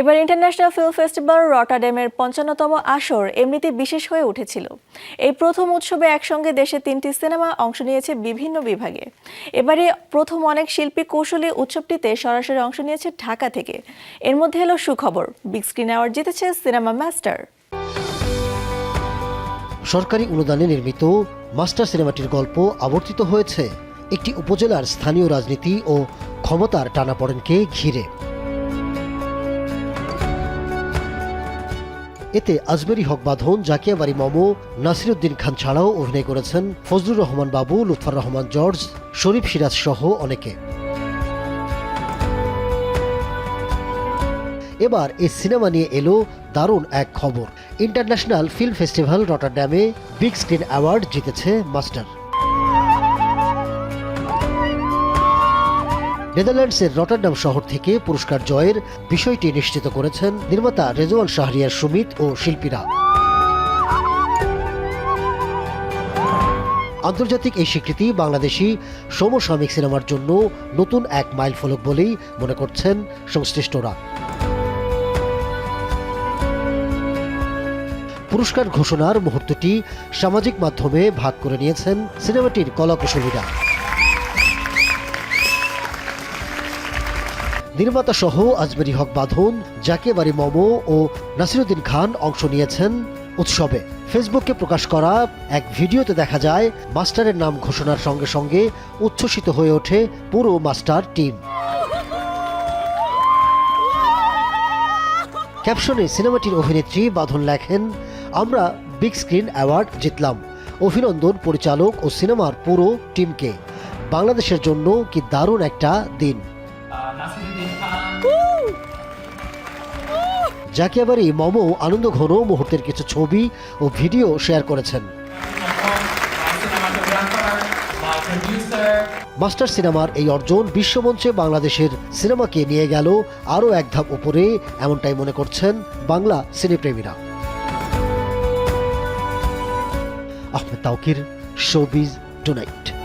এবার international film festival রটারডেমের পঞ্চান্নতম আসর এমনিতে বিশেষ হয়ে উঠেছিল। এই প্রথম উৎসবে একসঙ্গে দেশে তিনটি সিনেমা অংশ নিয়েছে বিভিন্ন বিভাগে। এবারে প্রথম অনেক শিল্পী কৌশলী উৎসবটিতে সরাসরি অংশ নিয়েছে ঢাকা থেকে। এর মধ্যে এলো সুখবর। বিগ স্ক্রিন অ্যাওয়ার্ড জিতেছে সিনেমা মাস্টার সরকারি অনুদানে নির্মিত মাস্টার সিনেমাটির গল্প আবর্তিত হয়েছে। একটি উপজেলার স্থানীয় রাজনীতি ও ক্ষমতার টানাপড়েনকে ঘিরে। এতে আজমেরি হক বাঁধন, জাকিয়া বাড়ি মমো, নাসিরুদ্দিন খান ছাড়াও অভিনয় করেছেন ফজলুর রহমান বাবু, লুৎফর রহমান জর্জ, শরীফ সিরাজ সহ অনেকে। এবার এই সিনেমা নিয়ে এলো দারুণ এক খবর। ইন্টারন্যাশনাল ফিল্ম ফেস্টিভ্যাল রটারড্যামে বিগ স্ক্রিন অ্যাওয়ার্ড জিতেছে মাস্টার। নেদারল্যান্ডসের রটারডাম শহর থেকে পুরস্কার জয়ের বিষয়টি নিশ্চিত করেছেন নির্মাতা রেজওয়ান শাহরিয়ার সুমিত ও শিল্পীরা। আন্তর্জাতিক এই স্বীকৃতি বাংলাদেশি সমসাময়িক সিনেমার জন্য নতুন এক মাইল ফলক বলেই মনে করছেন সংশ্লিষ্টরা। পুরস্কার ঘোষণার মুহূর্তটি সামাজিক মাধ্যমে ভাগ করে নিয়েছেন সিনেমাটির কলাকুশলীরা। নির্মাতা সহ আজমেরি হক বাঁধন জাকে বাড়ি মমো ও নাসিরুদ্দিন খান অংশ নিয়েছেন উৎসবে। ফেসবুকে প্রকাশ করা এক ভিডিওতে দেখা যায়, মাস্টারের নাম ঘোষণার সঙ্গে সঙ্গে উচ্ছ্বসিত হয়ে ওঠে পুরো মাস্টার টিম। ক্যাপশনে সিনেমাটির অভিনেত্রী বাঁধন লেখেন, আমরা বিগ স্ক্রিন অ্যাওয়ার্ড জিতলাম। অভিনন্দন পরিচালক ও সিনেমার পুরো টিমকে। বাংলাদেশের জন্য কি দারুণ একটা দিন। জাকিয়াবাড়ি মমো আনন্দ ঘন মুহূর্তের কিছু ছবি ও ভিডিও শেয়ার করেছেন। মাস্টার সিনেমার এই অর্জন বিশ্বমঞ্চে বাংলাদেশের সিনেমাকে নিয়ে গেল আরও এক ধাপ উপরে, এমনটাই মনে করছেন Bangla সিনেপ্রেমীরা। Ahmed Tauquir, showbiz tonight.